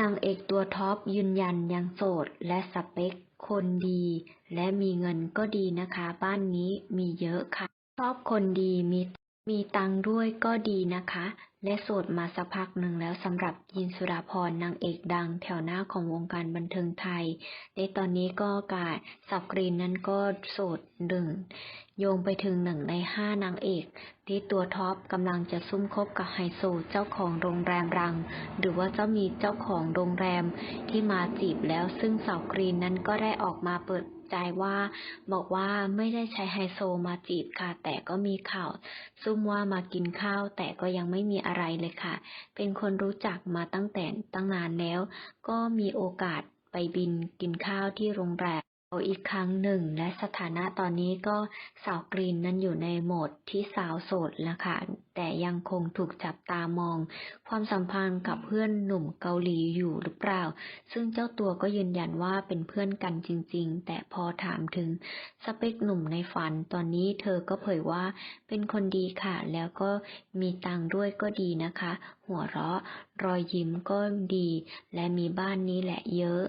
นางเอกตัวท็อปยืนยันยังโสดและสเปค คนดี และมีเงินก็ดีนะคะ บ้านนี้มีเยอะค่ะ ชอบคนดีมีมีตังด้วยก็ดีนะคะ และโสดมาสักพักหนึ่งแล้วสำหรับยินสุดาพรนางเอกดังแถวหน้าของวงการบันเทิงไทย ในตอนนี้ก็กาสาวกรีนนั้นก็โสดหนึ่งโยงไปถึงหนึ่งในห้านางเอก ที่ตัวท็อปกำลังจะซุ่มคบกับไฮโซเจ้าของโรงแรมรัง หรือว่าเจ้ามีเจ้าของโรงแรมที่มาจีบแล้วซึ่งสาวกรีนนั้นก็ได้ออกมาเปิด ใจว่า บอกว่าไม่ได้ใช้ไฮโซมาจีบค่ะ แต่ก็มีข่าวซุ่มว่ามากินข้าว แต่ก็ยังไม่มีอะไรเลยค่ะ เป็นคนรู้จักมาตั้งแต่ตั้งนานแล้ว ก็มีโอกาสไปบินกินข้าวที่โรงแรมาอีกครั้งหนึ่ง และสถานะตอนนี้ก็สาวกรีนนั้นอยู่ในโหมดที่สาวโสดแล้วค่ะแต่ยังคงถูกจับตามอง ความสัมพันธ์กับเพื่อนหนุ่มเกาหลีอยู่หรือเปล่า ซึ่งเจ้าตัวก็ยืนยันว่าเป็นเพื่อนกันจริง ๆ แต่พอถามถึงสเปคหนุ่มในฝัน ตอนนี้เธอก็เผยว่าเป็นคนดีค่ะ แล้วก็มีตังด้วยก็ดีนะคะ หัวเราะ รอยยิ้มก็ดี และมีบ้านนี้แหละเยอะ